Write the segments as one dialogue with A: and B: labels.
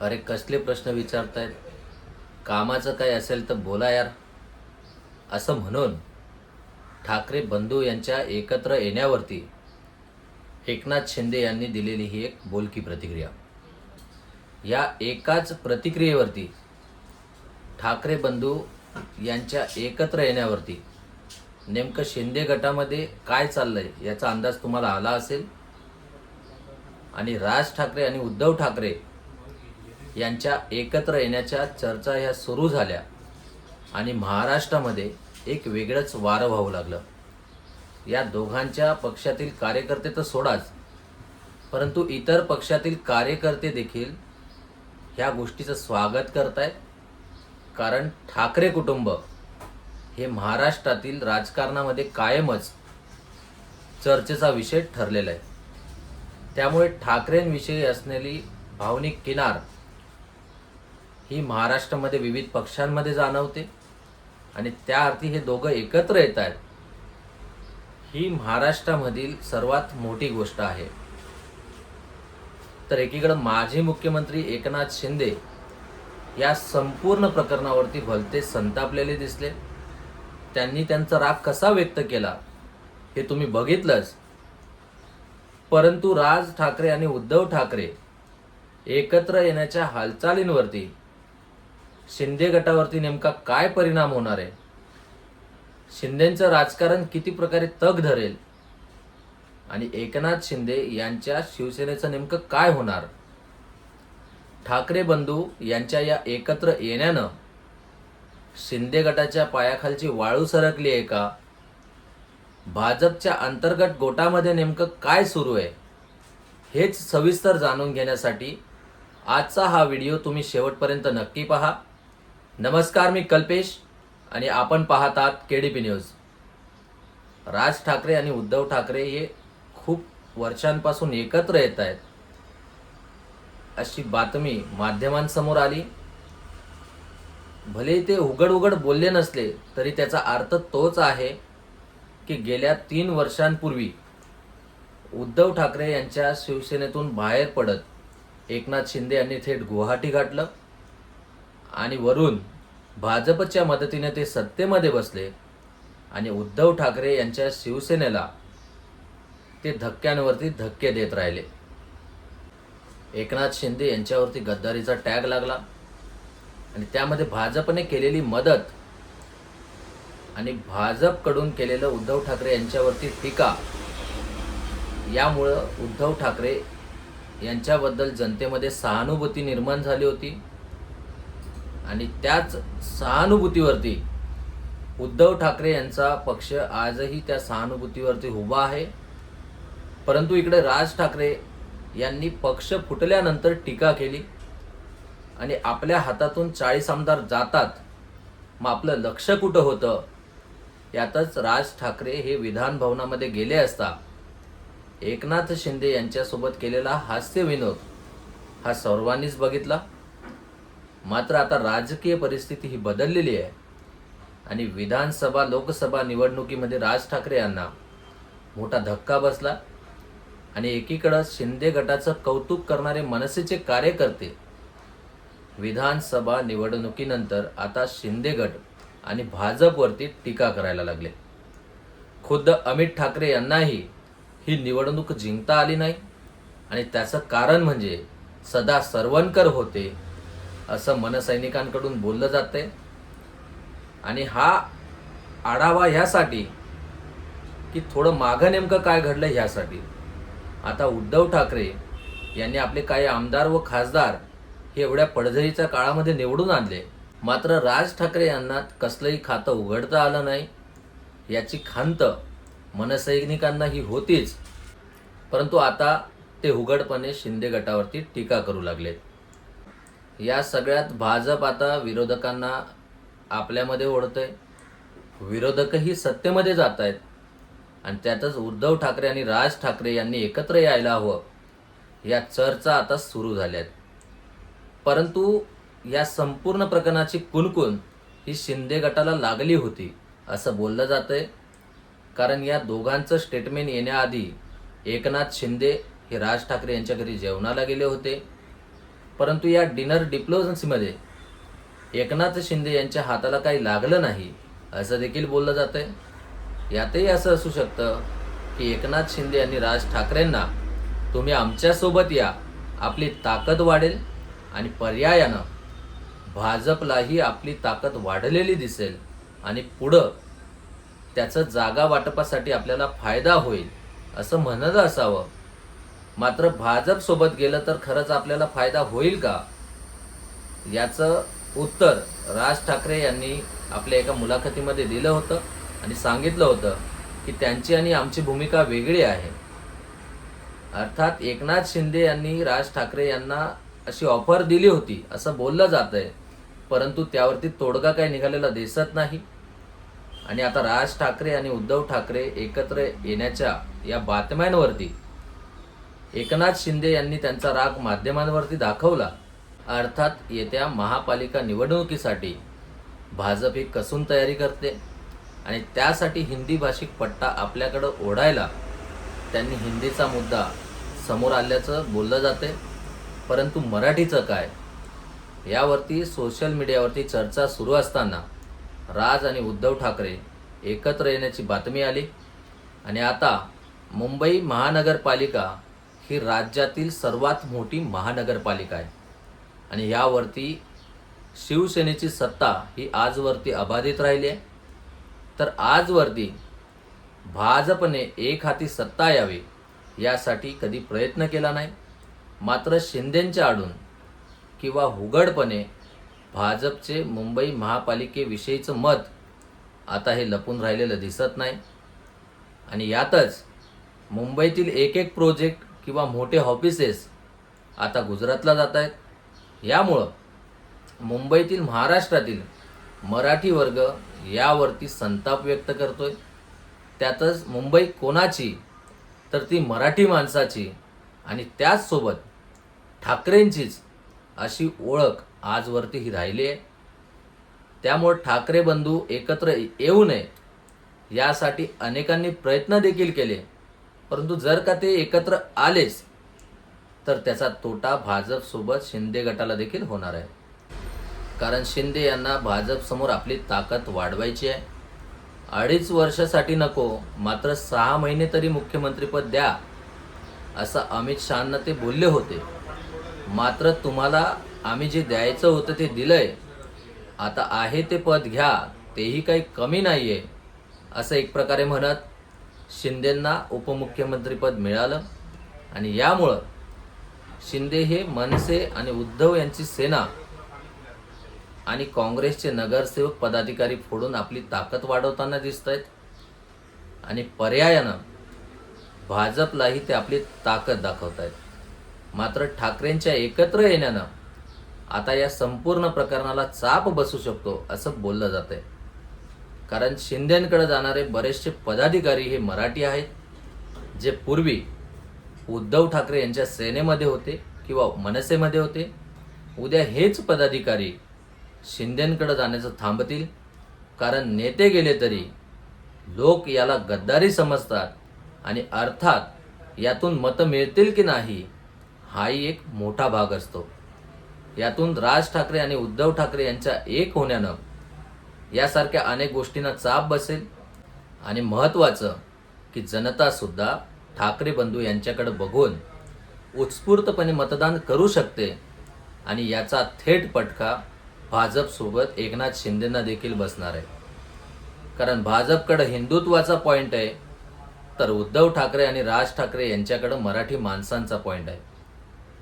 A: अरे कसले प्रश्न विचारतायत? कामाचं काय असेल तर बोला यार. असं म्हणून ठाकरे बंधू यांच्या एकत्र येण्यावरती एकनाथ शिंदे यांनी दिलेली ही एक बोलकी प्रतिक्रिया. या एकाच प्रतिक्रियेवरती ठाकरे बंधू यांच्या एकत्र येण्यावरती नेमकं शिंदे गटामध्ये काय चाललंय याचा अंदाज तुम्हाला आला असेल? आणि राज ठाकरे आणि उद्धव ठाकरे यांच्या एकत्र येण्याच्या चर्चा ह्या सुरू झाल्या आणि महाराष्ट्रामध्ये एक वेगळंच वारं व्हावं लागलं. या दोघांच्या पक्षातील कार्यकर्ते तर सोडाच परंतु इतर पक्षातील कार्यकर्ते देखील ह्या गोष्टीचं स्वागत करतायत. कारण ठाकरे कुटुंब हे महाराष्ट्रातील राजकारणामध्ये कायमच चर्चेचा विषय ठरलेला आहे. त्यामुळे ठाकरेंविषयी असलेली भावनिक किनार ही महाराष्ट्रामध्ये विविध पक्षांमध्ये जाणवते आणि त्या अर्थी हे दोघं एकत्र येत आहेत. ही महाराष्ट्रामधील सर्वात मोठी गोष्ट आहे. तर एकीकडं माजी मुख्यमंत्री एकनाथ शिंदे या संपूर्ण प्रकरणावरती भलते संतापलेले दिसले. त्यांनी त्यांचा राग कसा व्यक्त केला हे तुम्ही बघितलंच. परंतु राज ठाकरे आणि उद्धव ठाकरे एकत्र येण्याच्या हालचालींवरती शिंदे गटावरती नेमका काय परिणाम होणार आहे? शिंदेचं राजकारण किती प्रकारे तग धरेल? आणि एकनाथ शिंदे यांच्या शिवसेनेचं नेमकं काय होणार? ठाकरे बंधू यांच्या या एकत्र येण्यानं शिंदे गटाच्या पायाखालची वाळू सरकली आहे का? भाजपच्या अंतर्गत गोटामध्ये नेमकं काय सुरू आहे? हेच सविस्तर जाणून घेण्यासाठी आजचा हा व्हिडिओ तुम्ही शेवटपर्यंत नक्की पहा. नमस्कार मी कल्पेश आणि आपण पाहतात केडीपी न्यूज. राज ठाकरे आणि उद्धव ठाकरे हे खूप वर्षांपासून एकत्र येत आहेत. अशी बातमी माध्यमांसमोर आली. भले ते उघड उघड बोलले नसले तरी त्याचा अर्थ तोच आहे की गेल्या तीन वर्षांपूर्वी उद्धव ठाकरे यांच्या शिवसेनेतून बाहेर पडत एकनाथ शिंदे यांनी थेट गुवाहाटी गाठलं आणि वरून भाजपच्या मदतीने ते सत्तेमध्ये बसले आणि उद्धव ठाकरे यांच्या शिवसेनेला ते धक्क्यांवरती धक्के देत राहिले. एकनाथ शिंदे यांच्यावरती गद्दारीचा टॅग लागला आणि त्यामध्ये भाजपने केलेली मदत आणि भाजपकडून केलेलं उद्धव ठाकरे यांच्यावरती टीका यामुळं उद्धव ठाकरे यांच्याबद्दल जनतेमध्ये सहानुभूती निर्माण झाली होती. आणि त्याच सहानुभूतीवरती उद्धव ठाकरे यांचा पक्ष आजही त्या सहानुभूतीवरती उभा आहे. परंतु इकडे राज ठाकरे यांनी पक्ष फुटल्यानंतर टीका केली आणि आपल्या हातातून चाळीस आमदार जातात. मग आपलं लक्ष कुठं होतं? यातच राज ठाकरे हे विधान भवनामध्ये गेले असता एकनाथ शिंदे यांच्यासोबत केलेला हास्य विनोद हा सर्वांनीच बघितला. मात्र आता राजकीय परिस्थिती ही बदललेली आहे. आणि विधानसभा लोकसभा निवडणुकीमध्ये राज ठाकरे यांना मोठा धक्का बसला. आणि एकीकडं शिंदे गटाचं कौतुक करणारे मनसेचे कार्यकर्ते विधानसभा निवडणुकीनंतर आता शिंदे गट आणि भाजपवरती टीका करायला लागले. खुद्द अमित ठाकरे यांनाही ही निवडणूक जिंकता आली नाही. आणि त्याचं कारण म्हणजे सदा सरवणकर होते असं मनसैनिकांकडून बोललं जाते आणि हा आढावा ह्यासाठी की थोडं मागं नेमकं काय घडलं ह्यासाठी. आता उद्धव ठाकरे यांनी आपले काही आमदार व खासदार हे एवढ्या पडझडीच्या काळामध्ये निवडून आणले. मात्र राज ठाकरे यांना कसलंही खातं उघडता आलं नाही. याची खांत मनसैनिकांना ही होतीच. परंतु आता ते उघडपणे शिंदे गटावरती टीका करू लागलेत. या सगळ्यात भाजप आता विरोधकांना आपल्यामध्ये ओढतंय. विरोधकही सत्तेमध्ये जात आहेत आणि त्यातच उद्धव ठाकरे आणि राज ठाकरे यांनी एकत्र यायला हवं. या चर्चा आता सुरू झाल्यात. परंतु या संपूर्ण प्रकरणाची कुणकुण ही शिंदे गटाला लागली होती असं बोललं जातंय. कारण या दोघांचं स्टेटमेंट येण्याआधी एकनाथ शिंदे हे राज ठाकरे यांच्या घरी जेवणाला गेले होते. परंतु या डिनर डिप्लोमसीमध्ये एकनाथ शिंदे यांच्या हाताला काही लागलं नाही असं देखील बोललं जातंय. यातही असं असू शकतं की एकनाथ शिंदे यांनी राज ठाकरेंना तुम्ही आमच्यासोबत या आपली ताकद वाढेल आणि पर्यायानं भाजपलाही आपली ताकद वाढलेली दिसेल आणि पुढं त्याचं जागा वाटपासाठी आपल्याला फायदा होईल असं म्हणत असावं. मात्र भाजपसोबत गेलं तर खरंच आपल्याला फायदा होईल का? याचं उत्तर राज ठाकरे यांनी आपल्या एका मुलाखतीमध्ये दिलं होतं आणि सांगितलं होतं की त्यांची आणि आमची भूमिका वेगळी आहे. अर्थात एकनाथ शिंदे यांनी राज ठाकरे यांना अशी ऑफर दिली होती असं बोललं जात आहे परंतु त्यावरती तोडगा काही निघालेला दिसत नाही. आणि आता राज ठाकरे आणि उद्धव ठाकरे एकत्र येण्याच्या या बातम्यांवरती एकनाथ शिंदे यांनी त्यांचा राग माध्यमांवरती दाखवला. अर्थात येत्या महापालिका निवडणुकीसाठी भाजप ही कसून तयारी करते आणि त्यासाठी हिंदी भाषिक पट्टा आपल्याकडं ओढायला त्यांनी हिंदीचा मुद्दा समोर आल्याचं बोललं जाते परंतु मराठीचं काय? यावरती सोशल मीडियावरती चर्चा सुरू असताना राज आणि उद्धव ठाकरे एकत्र येण्याची बातमी आली. आणि आता मुंबई महानगरपालिका ही राज्यातील सर्वात मोठी महानगरपालिका आहे. आणि यावरती शिवसेनेची सत्ता ही आजवरती अबाधित राहिली आहे. तर आजवरती भाजपने एक हाती सत्ता यावी यासाठी कधी प्रयत्न केला नाही. मात्र शिंदेंच्या आडून किंवा हुगडपणे भाजपचे मुंबई महापालिकेविषयीचं मत आता हे लपून राहिलेलं दिसत नाही. आणि यातच मुंबईतील एक एक प्रोजेक्ट किंवा मोठे ऑफिसेस आता गुजरातला जात आहेत यामुळं मुंबईतील महाराष्ट्रातील मराठी वर्ग यावरती संताप व्यक्त करतोय. त्यातच मुंबई कोणाची तर ती मराठी माणसाची आणि त्याचसोबत ठाकरेंचीच अशी ओळख आजवरती ही राहिली आहे. त्यामुळे ठाकरे बंधू एकत्र येऊ नये यासाठी अनेकांनी प्रयत्न देखील केले. परंतु जर का ते एकत्र आलेच तर त्याचा तोटा भाजपसोबत शिंदे गटाला देखील होणार आहे. कारण शिंदे यांना भाजपसमोर आपली ताकद वाढवायची आहे. अडीच वर्षासाठी नको मात्र सहा महिने तरी मुख्यमंत्रीपद द्या असं अमित शहांना ते बोलले होते. मात्र तुम्हाला आम्ही जे द्यायचं होतं ते दिलंय. आता आहे ते पद घ्या तेही काही कमी नाही आहे असं एक प्रकारे म्हणत शिंदेंना उपमुख्यमंत्रीपद मिळालं आणि यामुळं शिंदे हे मनसे आणि उद्धव यांची सेना आणि काँग्रेसचे नगरसेवक पदाधिकारी फोडून आपली ताकद वाढवताना दिसत आहेत आणि पर्यायानं भाजपलाही ते आपली ताकद दाखवत आहेत मात्र ठाकरेंच्या एकत्र येण्यानं आता या संपूर्ण प्रकरणाला चाप बसू शकतो असं बोललं जात आहे कारण शिंदेकडे जाणारे बरेचसे पदाधिकारी हे मराठी आहेत जे पूर्वी उद्धव ठाकरे यांच्या सेनेमध्ये होते किंवा मनसेमध्ये होते. उद्या हेच पदाधिकारी शिंदेकडे जाण्याचं थांबतील. कारण नेते गेले तरी लोक याला गद्दारी समजतात आणि अर्थात यातून मतं मिळतील की नाही हाही एक मोठा भाग असतो. यातून राज ठाकरे आणि उद्धव ठाकरे यांच्या एक होण्यानं यासारख्या अनेक गोष्टींना चाप बसेल. आणि महत्त्वाचं की जनतासुद्धा ठाकरे बंधू यांच्याकडे बघून उत्स्फूर्तपणे मतदान करू शकते. आणि याचा थेट पटका भाजपसोबत एकनाथ शिंदेंना देखील बसणार आहे. कारण भाजपकडं हिंदुत्वाचा पॉईंट आहे तर उद्धव ठाकरे आणि राज ठाकरे यांच्याकडं मराठी माणसांचा पॉईंट आहे.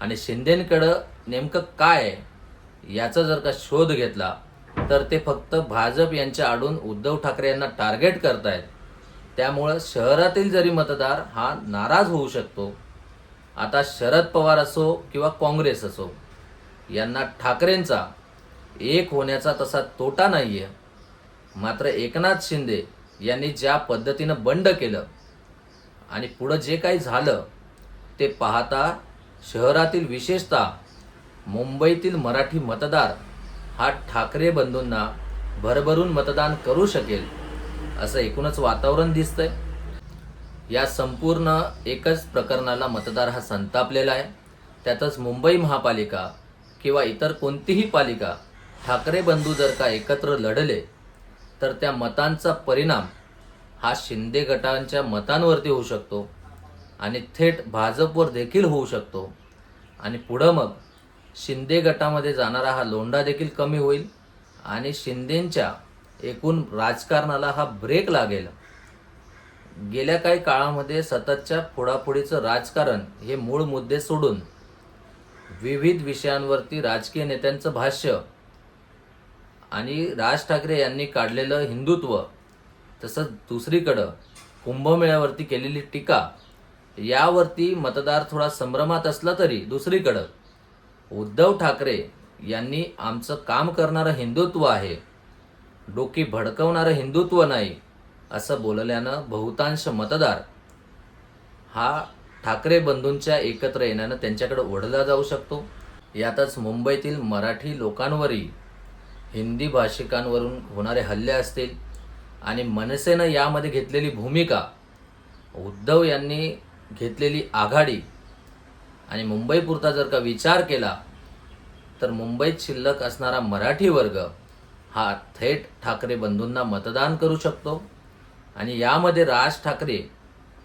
A: आणि शिंदेंकडं नेमकं काय आहे याचा जर का शोध घेतला तर ते फक्त भाजप यांच्या आडून उद्धव ठाकरे यांना टार्गेट करतायत. त्यामुळं शहरातील जरी मतदार हा नाराज होऊ शकतो आता शरद पवार असो किंवा काँग्रेस असो यांना ठाकरेंचा एक होण्याचा तसा तोटा नाही आहे मात्र एकनाथ शिंदे यांनी ज्या पद्धतीनं बंड केलं आणि पुढं जे काही झालं ते पाहता शहरातील विशेषतः मुंबईतील मराठी मतदार हा ठाकरे बंधूंना भरभरून मतदान करू शकेल असं एकूणच वातावरण दिसतंय. या संपूर्ण एकच प्रकरणाला मतदार हा संतापलेला आहे. त्यातच मुंबई महापालिका किंवा इतर कोणतीही पालिका ठाकरे बंधू जर का एकत्र लढले तर त्या मतांचा परिणाम हा शिंदे गटांच्या मतांवरती होऊ शकतो आणि थेट भाजपवर देखील होऊ शकतो. आणि पुढं मग शिंदे गटामध्ये जाणारा हा लोंढा देखील कमी होईल आणि शिंदेंच्या एकूण राजकारणाला हा ब्रेक लागेल. गेल्या काही काळामध्ये सततच्या पुढापुढीचं राजकारण हे मूळ मुद्दे सोडून विविध विषयांवरती राजकीय नेत्यांचं भाष्य आणि राज ठाकरे यांनी काढलेलं हिंदुत्व तसंच दुसरीकडं कुंभमेळ्यावरती केलेली टीका यावरती मतदार थोडा संभ्रमात असला तरी दुसरीकडं उद्धव ठाकरे यांनी आमचं काम करणारं हिंदुत्व आहे. डोकी भडकवणारं हिंदुत्व नाही असं बोलल्यानं बहुतांश मतदार हा ठाकरे बंधूंच्या एकत्र येण्यानं त्यांच्याकडे ओढला जाऊ शकतो. यातच मुंबईतील मराठी लोकांवरही हिंदी भाषिकांवरून होणारे हल्ले असतील आणि मनसेनं यामध्ये घेतलेली भूमिका उद्धव यांनी घेतलेली आघाडी आणि मुंबईपुरता जर का विचार केला तर मुंबईत शिल्लक असणारा मराठी वर्ग हा थेट ठाकरे बंधूंना मतदान करू शकतो. आणि यामध्ये राज ठाकरे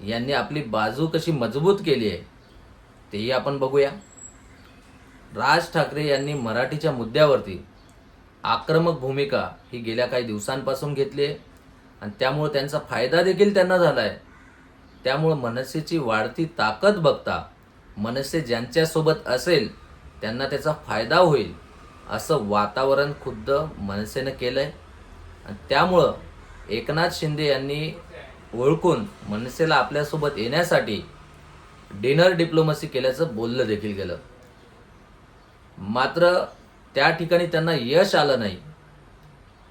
A: यांनी आपली बाजू कशी मजबूत केली आहे तेही आपण बघूया. राज ठाकरे यांनी मराठीच्या मुद्द्यावरती आक्रमक भूमिका ही गेल्या काही दिवसांपासून घेतली आहे. आणि त्यामुळे त्यांचा फायदा देखील त्यांना झाला आहे त्यामुळं मनसेची वाढती ताकद बघता मनसे ज्यांच्यासोबत असेल त्यांना त्याचा फायदा होईल असं वातावरण खुद्द मनसेनं केलं आहे आणि त्यामुळं एकनाथ शिंदे यांनी ओळखून मनसेला आपल्यासोबत येण्यासाठी डिनर डिप्लोमसी केल्याचं बोललं देखील गेलं. मात्र त्या ठिकाणी त्यांना यश आलं नाही.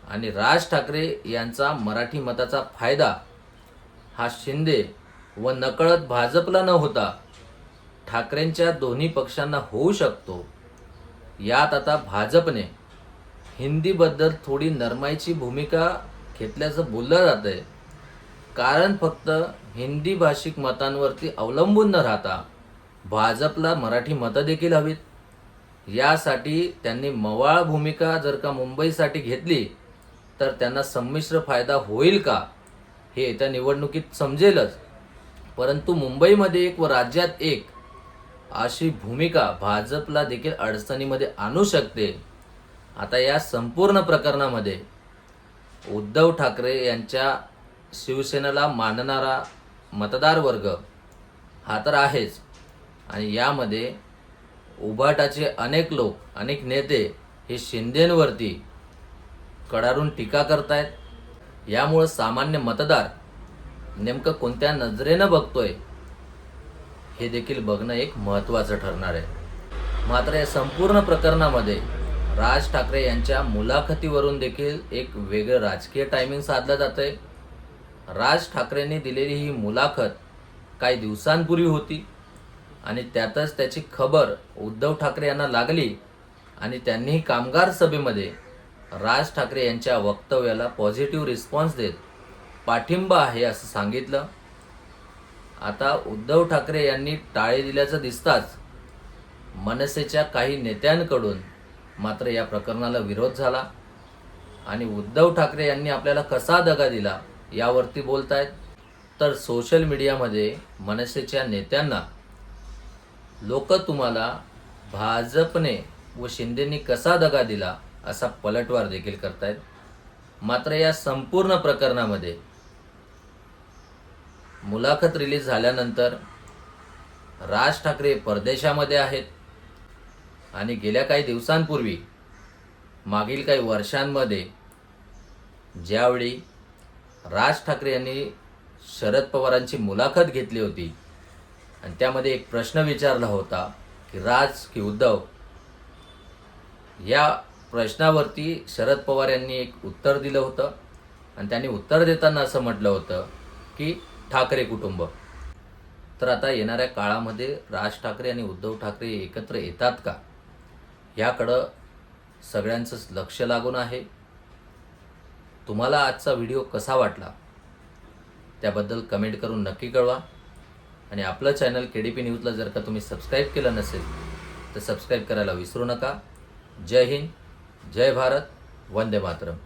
A: आणि राज ठाकरे यांचा मराठी मताचा फायदा हा शिंदे व नकळत भाजपला न होता ठाकरेंच्या दोन्ही पक्षांना होऊ शकतो. यात आता भाजपने हिंदीबद्दल थोडी नरमाईची भूमिका घेतल्याचं बोललं जात आहे कारण फक्त हिंदी भाषिक मतांवरती अवलंबून न राहता भाजपला मराठी मतं देखील हवीत. यासाठी त्यांनी मवाळ भूमिका जर का मुंबईसाठी घेतली तर त्यांना संमिश्र फायदा होईल का हे येत्या निवडणुकीत समजेलच. परंतु मुंबईमध्ये एक व राज्यात एक अशी भूमिका भाजपला देखील अडचणीमध्ये आणू शकते. आता या संपूर्ण प्रकरणामध्ये उद्धव ठाकरे यांच्या शिवसेनेला मानणारा मतदार वर्ग हा तर आहेच. आणि यामध्ये उभाटाचे अनेक लोक अनेक नेते हे शिंदेंवरती कडारून टीका करतायत. यामुळं सामान्य मतदार नेमकं कोणत्या नजरेनं बघतोय? हे देखील बघणं एक महत्त्वाचं ठरणार आहे. मात्र या संपूर्ण प्रकरणामध्ये राज ठाकरे यांच्या मुलाखतीवरून देखील एक वेगळं राजकीय टायमिंग साधलं जातं आहे राज ठाकरेंनी दिलेली ही मुलाखत काही दिवसांपूर्वी होती आणि त्यातच त्याची खबर उद्धव ठाकरे यांना लागली आणि त्यांनीही कामगार सभेमध्ये राज ठाकरे यांच्या वक्तव्याला पॉझिटिव्ह रिस्पॉन्स देत पाठिंबा आहे असं सांगितलं. आता उद्धव ठाकरे यांनी टाळे दिल्याचं दिसताच मनसेच्या काही नेत्यांकडून मात्र या प्रकरणाला विरोध झाला. आणि उद्धव ठाकरे यांनी आपल्याला कसा दगा दिला यावरती बोलत आहेत तर सोशल मीडियामध्ये मनसेच्या नेत्यांना लोक तुम्हाला भाजपने व शिंदेनी कसा दगा दिला असा पलटवार देखील करतायत. मात्र या संपूर्ण प्रकरणामध्ये मुलाखत रिलीज झाल्यानंतर राज ठाकरे परदेशामध्ये आहेत. आणि गेल्या काही दिवसांपूर्वी मागील काही वर्षांमध्ये ज्यावेळी राज ठाकरे यांनी शरद पवारांची मुलाखत घेतली होती आणि त्यामध्ये एक प्रश्न विचारला होता की राज की उद्धव? या प्रश्नावरती शरद पवार यांनी एक उत्तर दिलं होतं. आणि त्यांनी उत्तर देताना असं म्हटलं होतं की ठाकरे कुटुंब. तर आता येणाऱ्या काळामध्ये राज ठाकरे आणि उद्धव ठाकरे एकत्र येतात का? ह्याकडं सगळ्यांचंच लक्ष लागून आहे. तुम्हाला आजचा व्हिडिओ कसा वाटला? त्याबद्दल कमेंट करून नक्की कळवा. आणि आपलं चॅनल के डी पी न्यूजला जर का तुम्ही सबस्क्राईब केलं नसेल तर सबस्क्राईब करायला विसरू नका. जय हिंद जय भारत वंदे मातरम.